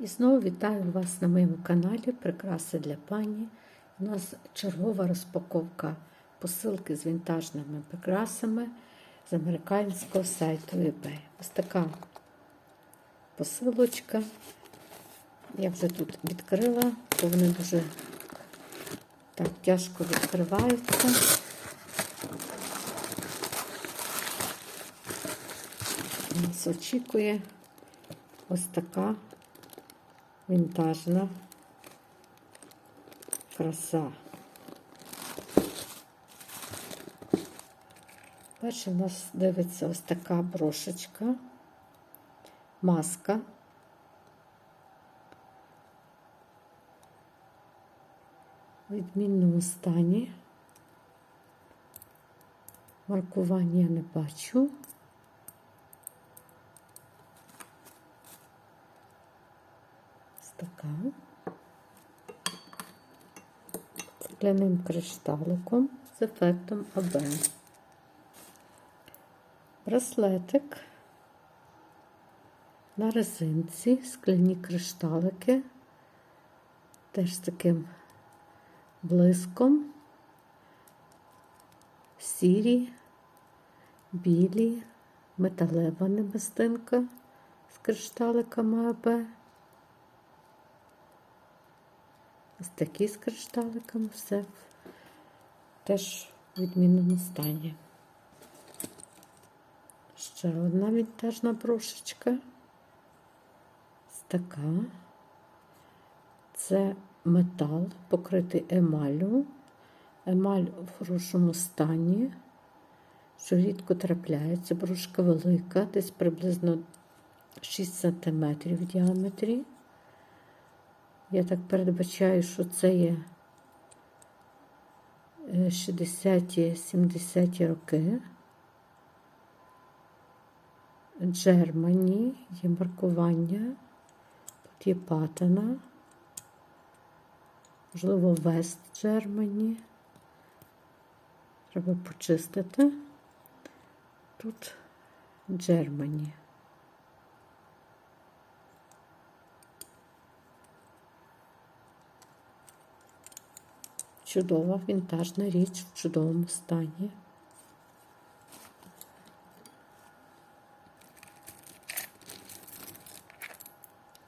І знову вітаю вас на моєму каналі Прикраси для пані. У нас чергова розпаковка посилки з вінтажними прикрасами з американського сайту eBay. Ось така посилочка. Я вже тут відкрила, бо вони дуже так тяжко відкриваються. Нас очікує ось така вінтажна краса. Перше в нас дивиться ось така брошечка, маска. Відмінному стані. Маркування я не бачу. Ось така. Скляним кришталиком з ефектом АБ. Браслетик на резинці, скляні кришталики, теж з таким блиском, сірі, білі, металева небестинка з кришталиками АБ. Ось такі з кришталиками все теж в відмінному стані. Ще одна вінтажна брошечка. Ось така. Це метал, покритий емаллю. Емаль в хорошому стані, що рідко трапляється. Брошка велика, десь приблизно 6 см в діаметрі. Я так передбачаю, що це є 60-70 роки. Джермані, є маркування, тут є патина, можливо, Вест Джермані. Треба почистити. Тут Джермані. Чудова вінтажна річ в чудовому стані.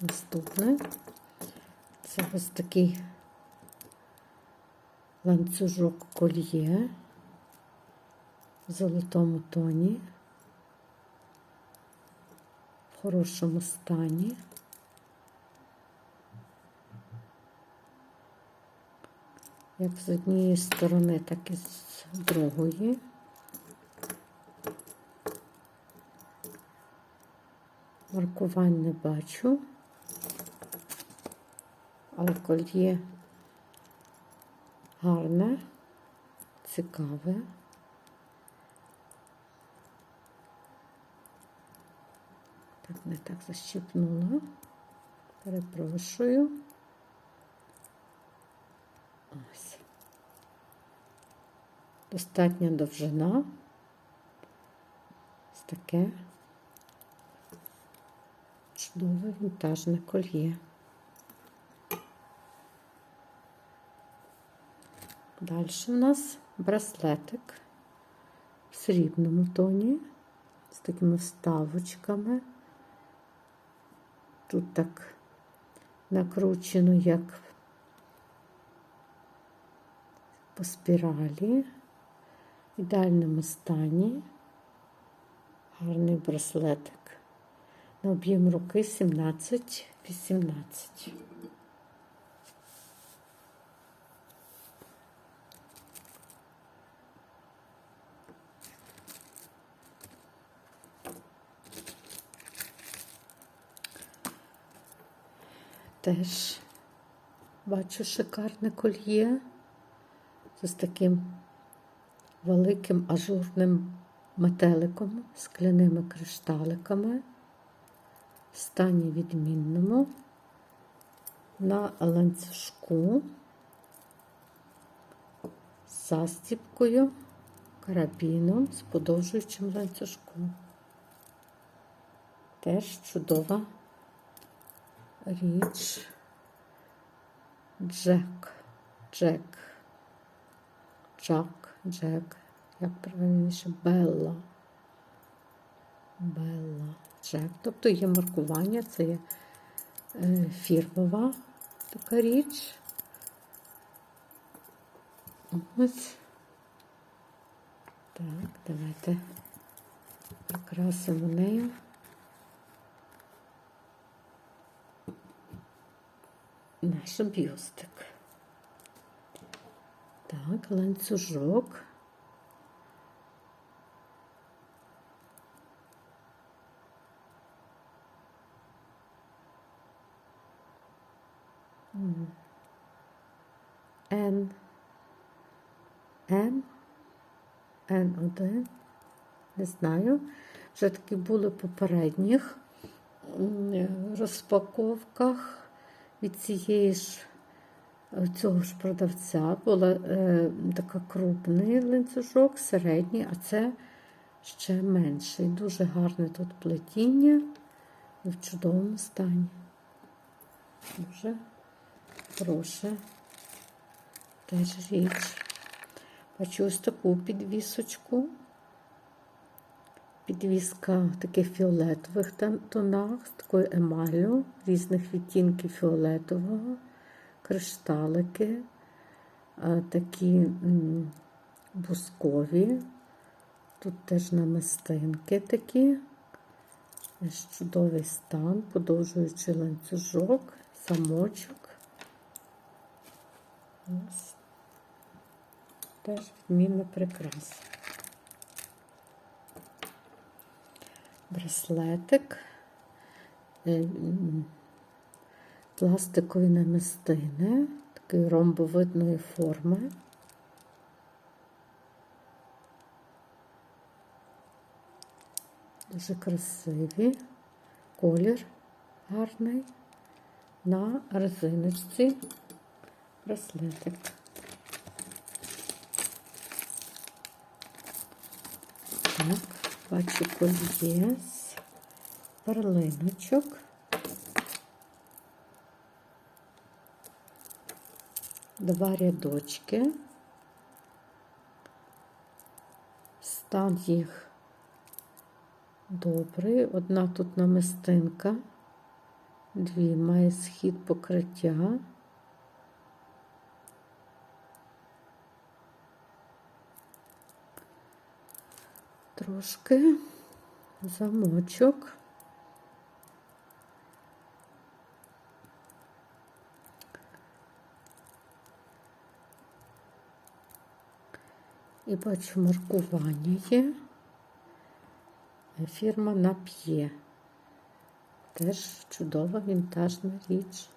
Наступне це ось такий ланцюжок кольє в золотому тоні, в хорошому стані. Як з однієї сторони, так і з другої. Маркувань не бачу, але кольє гарне, цікаве. Так, не так защипнула. Перепрошую. Ось. Достатня довжина. Ось таке чудове вінтажне кольє. Далі у нас браслетик в срібному тоні з такими вставочками. Тут так накручено, як по спіралі, в ідеальному стані, гарний браслетик. На об'єм руки 17-18. Теж бачу шикарне кольє з таким великим ажурним метеликом, скляними кришталиками в стані відмінному на ланцюжку застіпкою, карабіном з подовжуючим ланцюжком. Теж чудова річ. Джек. Джек. Джак. Джек. Як правильніше? Белла. Белла. Джек. Тобто є маркування, це є е, фірмова така річ. Ось. Так, давайте прикрасимо нею. Наш бюстик. Так, ланцюжок. Н. М. Н1. Не знаю. Вже такі були попередніх розпаковках від цієї ж цього ж продавця була е, така крупний ланцюжок, середній, а це ще менший. Дуже гарне тут плетіння в чудовому стані. Дуже хороша теж річ. Бачу ось таку підвісочку. Підвіска в таких фіолетових тонах, з такою емаллю, різних відтінків фіолетового, кришталики, такі бускові. Тут теж намистинки такі. Чудовий стан, подовжуючий ланцюжок, замочок. Ось. Теж відмінна прикраса. Браслетик, е, пластикові намистини, такої ромбовидної форми. Дуже красиві, колір гарний на резиночці браслетик. Так, бачу кольє з перлиночок. Два рядочки. Стан їх добрий. Одна тут намистинка, дві має схід покриття. Трошки замочок. І бачу маркування є. Фірма Нап'є. Теж чудова вінтажна річ.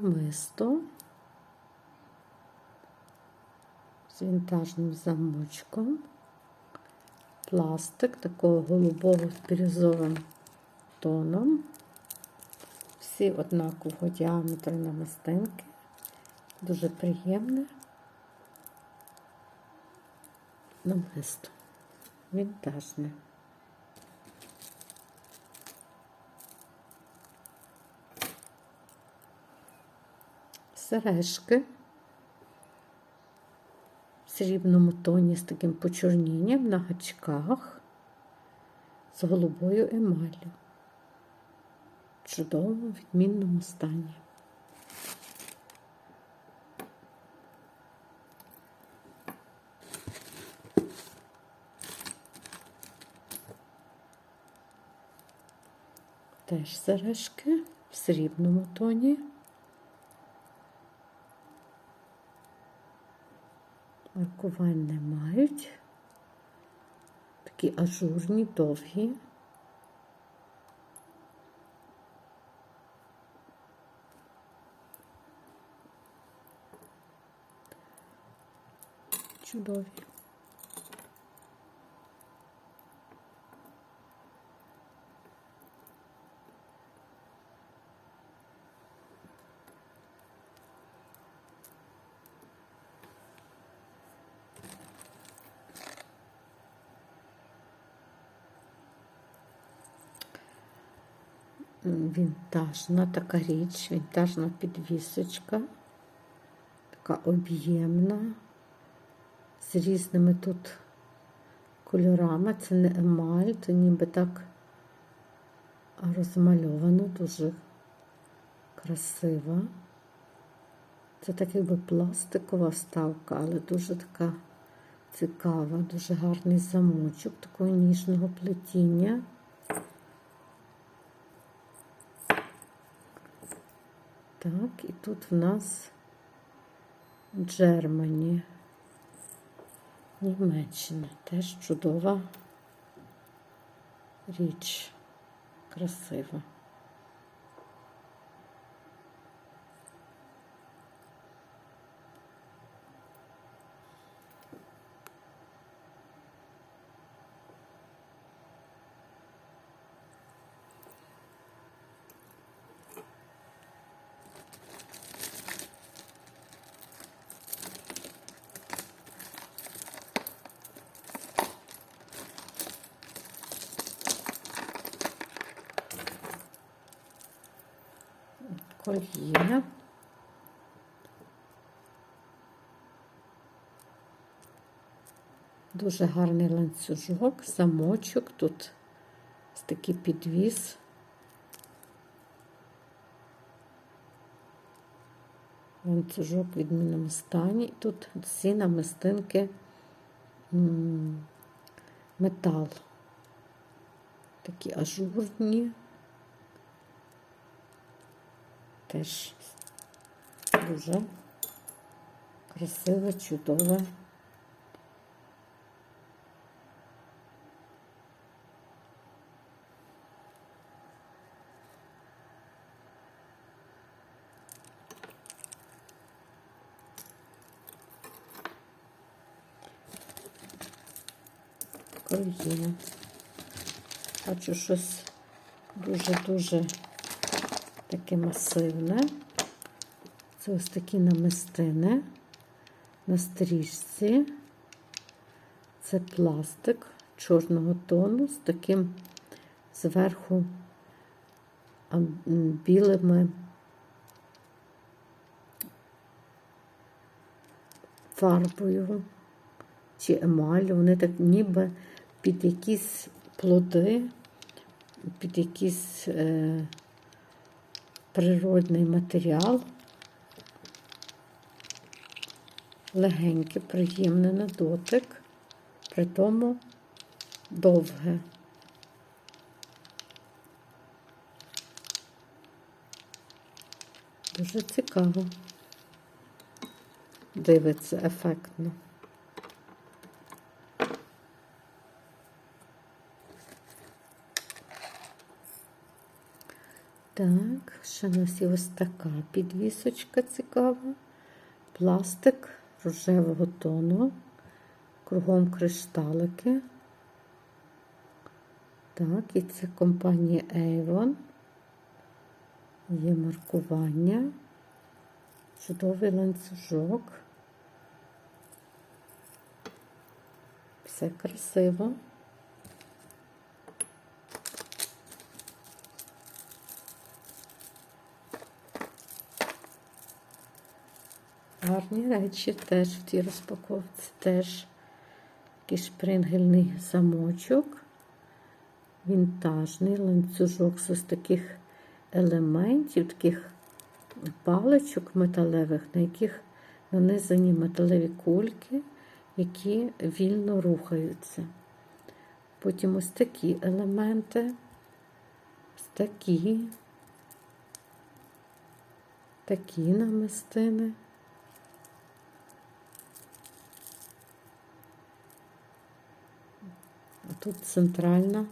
Намисто з вінтажним замочком, пластик такого голубого з бірюзовим тоном. Всі однакового діаметру намистинки. Дуже приємне намисто. Вінтажне. Сережки в срібному тоні з таким почорнінням на гачках з голубою емаллю. В чудовому відмінному стані. Теж сережки в срібному тоні. Маркувань не мають. Такі ажурні, довгі. Чудові. Вінтажна така річ, вінтажна підвісочка, така об'ємна, з різними тут кольорами. Це не емаль, це ніби так розмальовано, дуже красива. Це так якби пластикова вставка, але дуже така цікава, дуже гарний замочок такого ніжного плетіння. Так, і тут в нас Джермані, Німеччина. Теж чудова річ, красива. Кольє. Дуже гарний ланцюжок, замочок. Тут такий підвіс. Ланцюжок в відмінному стані. Тут всі намистинки метал. Такі ажурні. Теж дуже красиве, чудове. Кольє. Бачу щось дуже-дуже таке масивне. Це ось такі намистини на стрічці. Це пластик чорного тону з таким зверху білими фарбою чи емалю. Вони так ніби під якісь плоди, під якісь е, природний матеріал. Легеньке, приємне на дотик, при тому довге. Дуже цікаво. Дивиться ефектно. Так, ще у нас є ось така підвісочка цікава. Пластик рожевого тону, кругом кришталики. Так, і це компанія Avon. Є маркування, чудовий ланцюжок. Все красиво. Гарні речі теж в тій розпаковці, теж такий шпрингельний замочок, вінтажний ланцюжок з ось таких елементів, таких паличок металевих, на яких нанизані металеві кульки, які вільно рухаються. Потім ось такі елементи, ось такі, такі намистини. Тут центральна,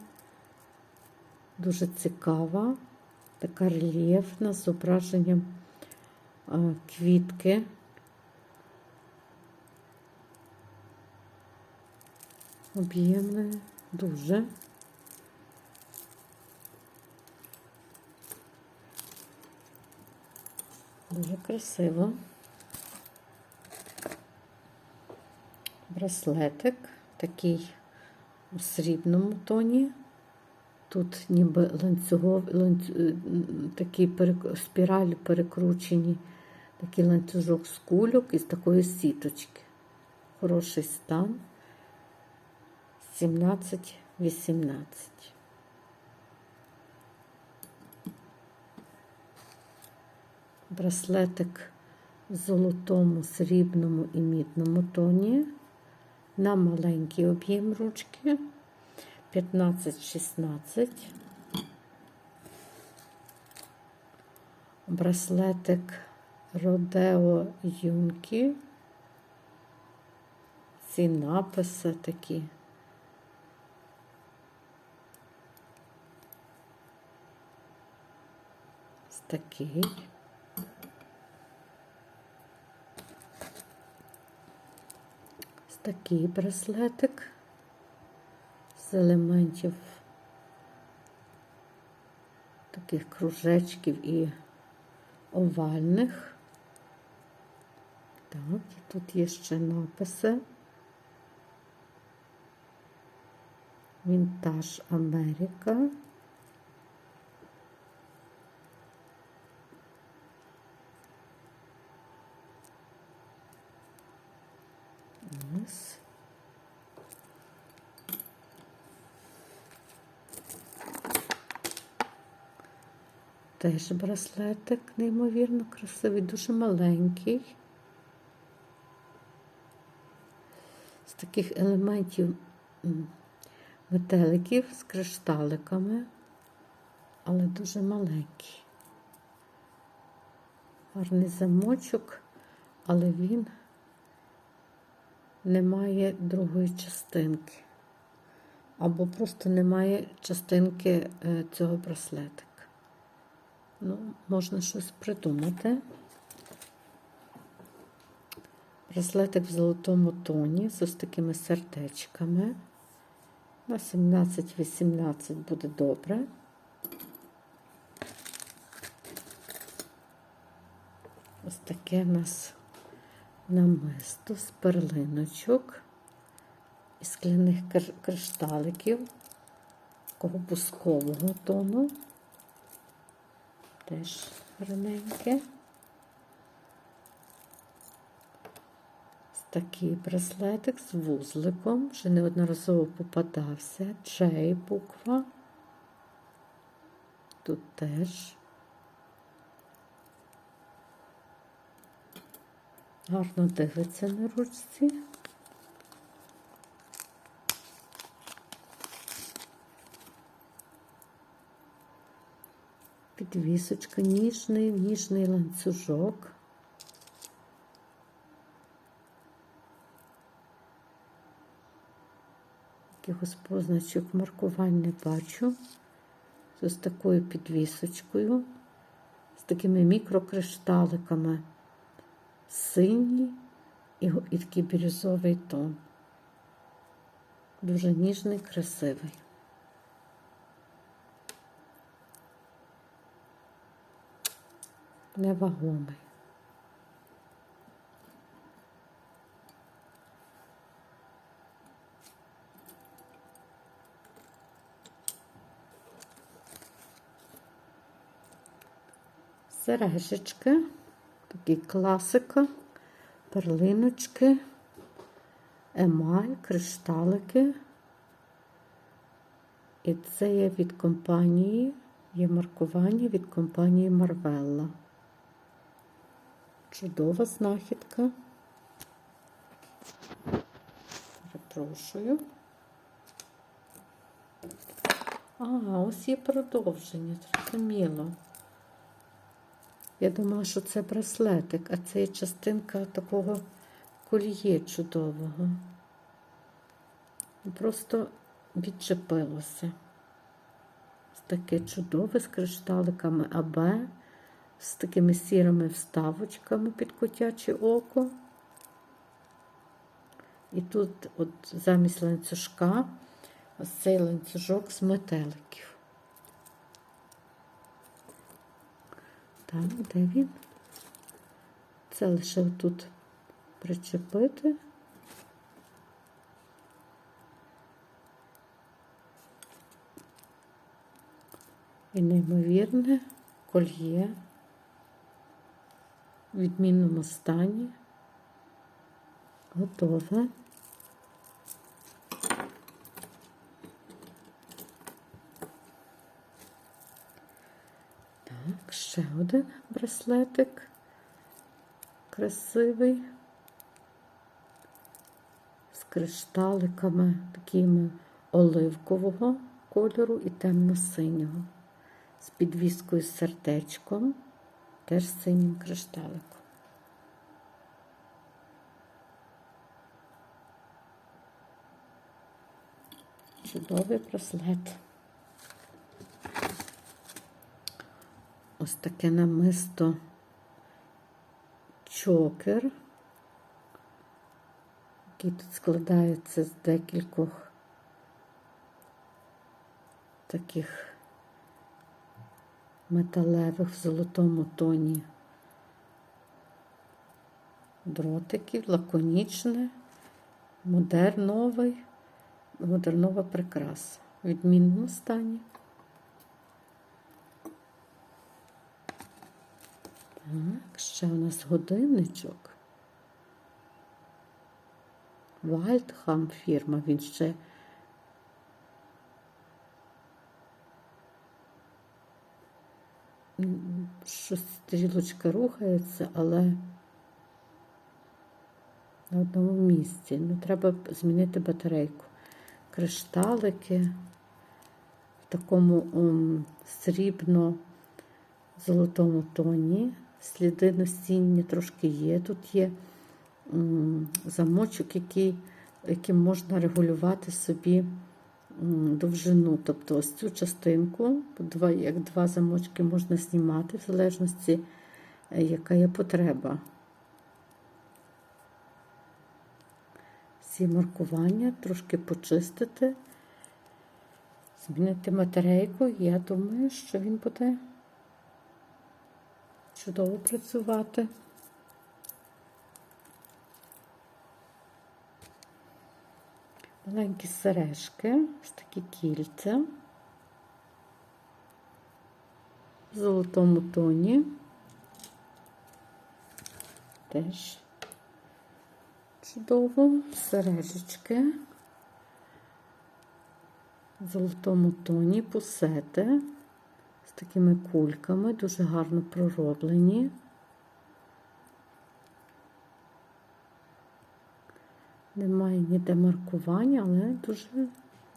дуже цікава, така рельєфна з зображенням а, квітки. Об'ємне, дуже. Дуже красиво. Браслетик такий у срібному тоні. Тут ніби ланцюгов, ланцю, е, такі перек- спіралі перекручені, такий ланцюжок з кульок із такої сіточки. Хороший стан. 17-18. Браслетик в золотому, срібному і мідному тоні. На маленький об'єм ручки. 15-16. Браслетик Родео Юнкі. Ці написи такі. Ось такий. Такий браслетик з елементів таких кружечків і овальних. Так, тут є ще написи. Вінтаж Америка. Ось. Теж браслетик, неймовірно красивий, дуже маленький. З таких елементів метеликів з кришталиками, але дуже маленький. Гарний замочок, але він не має другої частинки. Або просто немає частинки е, цього браслетика. Ну, можна щось придумати. Браслетик в золотому тоні з ось такими сердечками. На 17-18 буде добре. Ось таке в нас намисто з перлиночок і скляних кришталиків такого бускового тону. Теж гарненьке. Такий браслетик з вузликом, вже неодноразово попадався. Джей буква. Тут теж. Гарно дивиться на ручці. Підвісочка, ніжний, ніжний ланцюжок. Якихось позначок маркувань не бачу. З ось такою підвісочкою, з такими мікрокришталиками. Синій і, і такий бірюзовий тон. Дуже ніжний, красивий. Невагомий. Сережечки, такі класика, перлиночки, емаль, кришталики. І це є від компанії, є маркування від компанії Марвелла. Чудова знахідка. Перепрошую. А, ось є продовження, зрозуміло. Я думала, що це браслетик, а це є частинка такого кольє чудового. Просто відчепилося. Таке чудове з кришталиками АБ, з такими сірими вставочками під котяче око. І тут, от замість ланцюжка, ось цей ланцюжок з метеликів. Так, де він? Це лише тут причепити. і неймовірне кольє в відмінному стані. Готове. Так, ще один браслетик красивий з кришталиками такими оливкового кольору і темно-синього, з підвіскою з сердечком, теж синім кришталиком. Чудовий браслет. Ось таке намисто чокер, який тут складається з декількох таких металевих в золотому тоні дротиків, лаконічне, модерновий, модернова прикраса в відмінному стані. Так, ще у нас годинничок. Вальдхам фірма, він ще щось стрілочка рухається, але на одному місці. Ну, треба змінити батарейку. Кришталики в такому срібно-золотому тоні. Сліди носіння трошки є. Тут є замочок, який, яким можна регулювати собі довжину. Тобто ось цю частинку, як два замочки можна знімати, в залежності, е, яка є потреба. Всі маркування трошки почистити, змінити батарейку. Я думаю, що він буде чудово працювати. Маленькі сережки, ось такі кільця в золотому тоні. Теж чудово, сережечки в золотому тоні, пусети з такими кульками, дуже гарно пророблені. Немає ніде маркування, але дуже,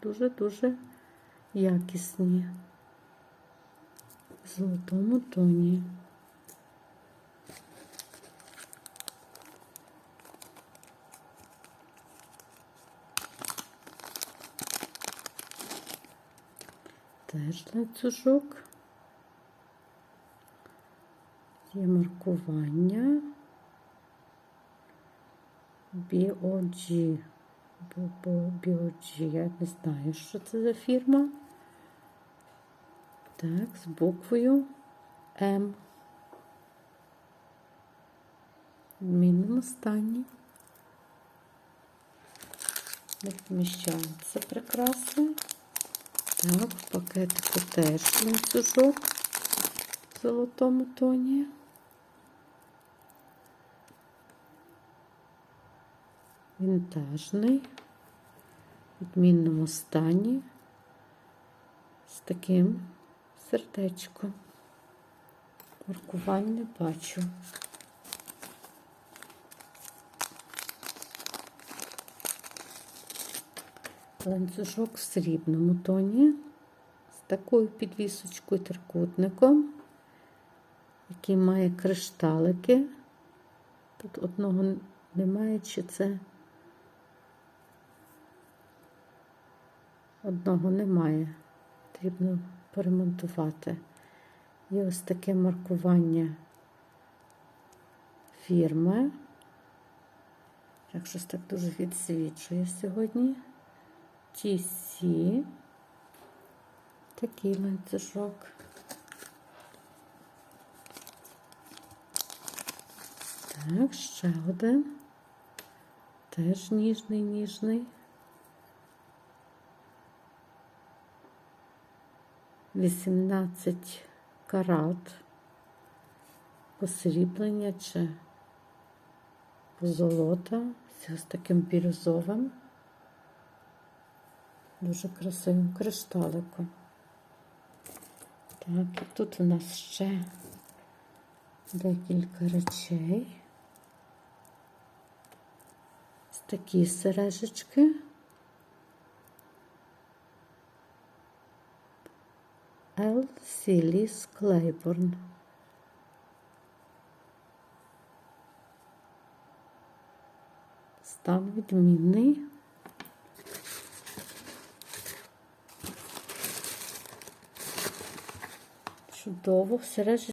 дуже, дуже якісні. В золотому тоні. Теж ланцюжок. Є маркування. BOG. BOG. Я не знаю, що це за фірма. Так, з буквою М. Мінному стані. Не вміщаються прикраси. Так, в пакетику теж ланцюжок в золотому тоні. Вінтажний, в відмінному стані, з таким сердечком. Маркувань не бачу. Ланцюжок в срібному тоні з такою підвісочкою трикутником, який має кришталики. Тут одного немає, чи це одного немає. Потрібно поремонтувати. Є ось таке маркування фірми. Так, щось так дуже відсвічує сьогодні. TC. Такий ланцюжок. Так, ще один. Теж ніжний, ніжний. 18 карат посріблення чи позолота з таким бірюзовим, дуже красивим кришталиком. Так, і тут у нас ще декілька речей. Такі сережечки. Ел Сіліс Клейборн. Стан відмінний. Чудово, сережечки.